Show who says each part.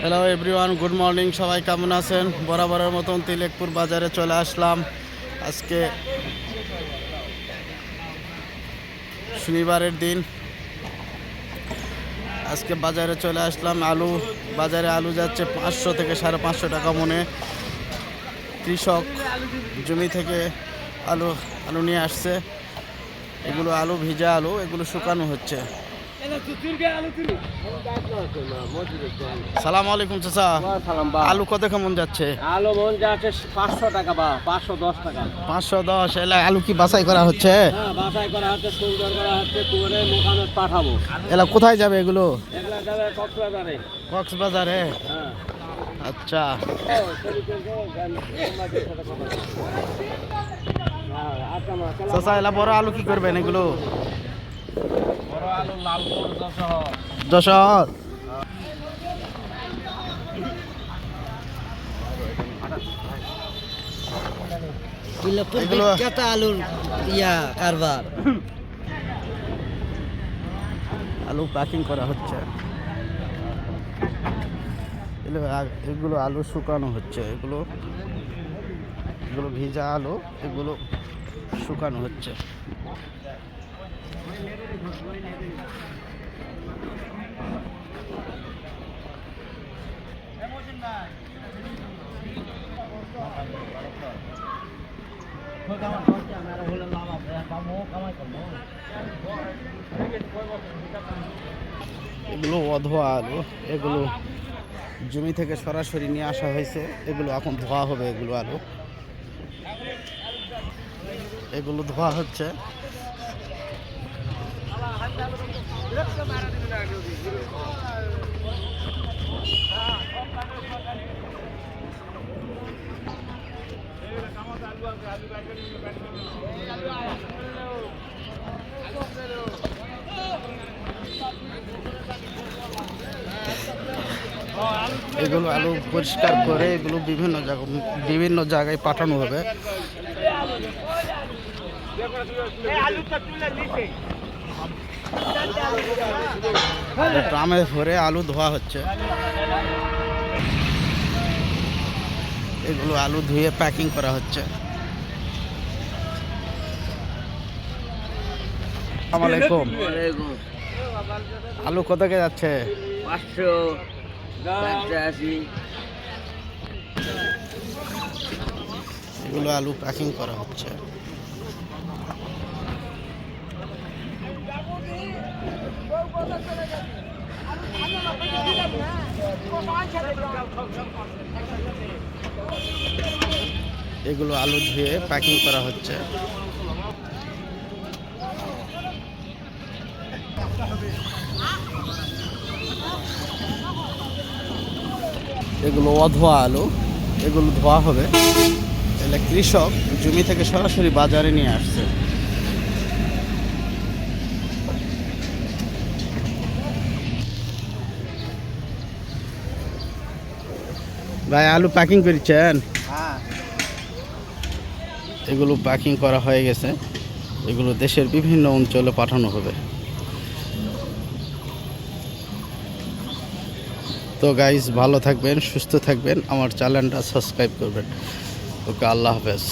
Speaker 1: Hello everyone good morning সবাই কেমন আছেন? বরাবরের মতন তিলেকপুর বাজারে চলে আসলাম। আজকে শনিবারের দিন। আজকে বাজারে চলে আসলাম আলু। বাজারে আলু যাচ্ছে পাঁচশো থেকে সাড়ে পাঁচশো টাকা মনে। কৃষক জমি থেকে আলু আলু নিয়ে আসছে। এগুলো আলু, ভিজা আলু, এগুলো শুকানো হচ্ছে। সালাম আলাইকুম চাচা। আলু কত কেমন যাচ্ছে?
Speaker 2: আলু মন যাচ্ছে পাঁচশো টাকা বা পাঁচশো দশ টাকা।
Speaker 1: পাঁচশো দশ এলা আলু কি বাছাই করা হচ্ছে?
Speaker 2: হ্যাঁ বাছাই করা হচ্ছে সুন্দর করা হচ্ছে তুলে মোকামে পাঠাবো।
Speaker 1: এলা কোথায় যাবে এগুলো?
Speaker 2: এগুলা যাবে কক্সবাজারে।
Speaker 1: কক্সবাজারে?
Speaker 2: হ্যাঁ।
Speaker 1: আচ্ছা।
Speaker 2: হ্যাঁ, আচ্ছা।
Speaker 1: চাচা এলা বড় আলু কি করবেন এগুলো? যশোর
Speaker 3: আলুর ইয়া কারবার।
Speaker 1: আলু প্যাকিং করা হচ্ছে। এগুলো আ- এগুলো আলু শুকানো হচ্ছে। এগুলো এগুলো ভিজা আলু এগুলো শুকানো হচ্ছে। এগুলো অধোয়া আলু, এগুলো জমি থেকে সরাসরি নিয়ে আসা হয়েছে, এগুলো এখন ধোয়া হবে, এগুলো আলু। এগুলো ধোয়া হচ্ছে। এগুলো আলু পরিষ্কার করে এগুলো বিভিন্ন জায়গা বিভিন্ন জায়গায় পাঠানো হবে। ড্রামে ভরে আলু ধোয়া হচ্ছে। এগুলো আলু ধুয়ে প্যাকিং করা হচ্ছে। আলাইকুম আলু কত কে যাচ্ছে?
Speaker 2: পাঁচশো
Speaker 1: এগুলো আলু প্যাকিং করা হচ্ছে। এগুলো আলু ধুয়ে প্যাকিং করা হচ্ছে। এগুলো অধোয়া আলু। এগুলো ধোয়া হবে। এগুলো কৃষক জমি থেকে সরাসরি বাজারে নিয়ে আসছে। ভাই আলু প্যাকিং করেছেন? এগুলো প্যাকিং করা হয়ে গেছে। এগুলো দেশের বিভিন্ন অঞ্চলে পাঠানো হবে। তো গাইজ ভালো থাকবেন সুস্থ থাকবেন। আমার চ্যানেলটা সাবস্ক্রাইব করবেন। ওকে আল্লাহ হাফেজ।